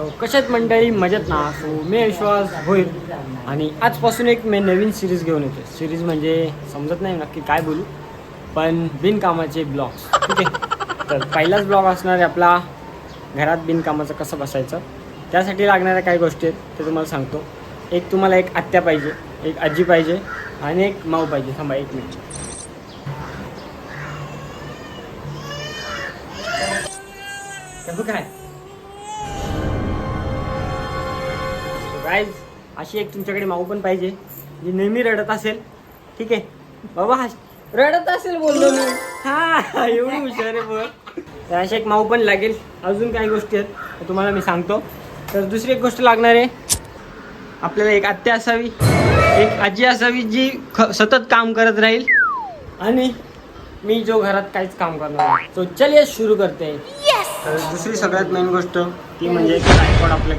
So कशात मंडळी मजेत ना? सो मी विश्वास होईल. आणि आजपासून एक मी नवीन सिरीज घेऊन येतो सिरीज म्हणजे समजत नाही नक्की काय बोलू. पण बिनकामाचे ब्लॉग्स ठीक आहे? तर पहिलाच ब्लॉग असणार आहे आपला. घरात बिनकामाचं कसं बसायचं? त्यासाठी लागणाऱ्या काही गोष्टी आहेत ते तुम्हाला सांगतो. एक तुम्हाला एक आत्या पाहिजे एक आजी पाहिजे आणि एक माऊ पाहिजे. थांबा एक मिनिट. काय गाईज अशी एक तुमच्याकडे माऊ पण पाहिजे जी नेहमी रडत असेल. ठीक आहे? बाबा हस रडत असेल बोललो मी. हा एवढी हुशार आहे बघ तर अशी एक माऊ पण लागेल. अजून काही गोष्टी आहेत तुम्हाला मी सांगतो. तर दुसरी एक गोष्ट लागणार आहे. आपल्याला एक आत्या असावी एक आजी असावी जी ख सतत काम करत राहील. आणि मी जो घरात काहीच काम करणार तो चलिए सुरू करते. तर दुसरी सगळ्यात मेन गोष्ट ती म्हणजे ट्रायपॉड आपल्याकडे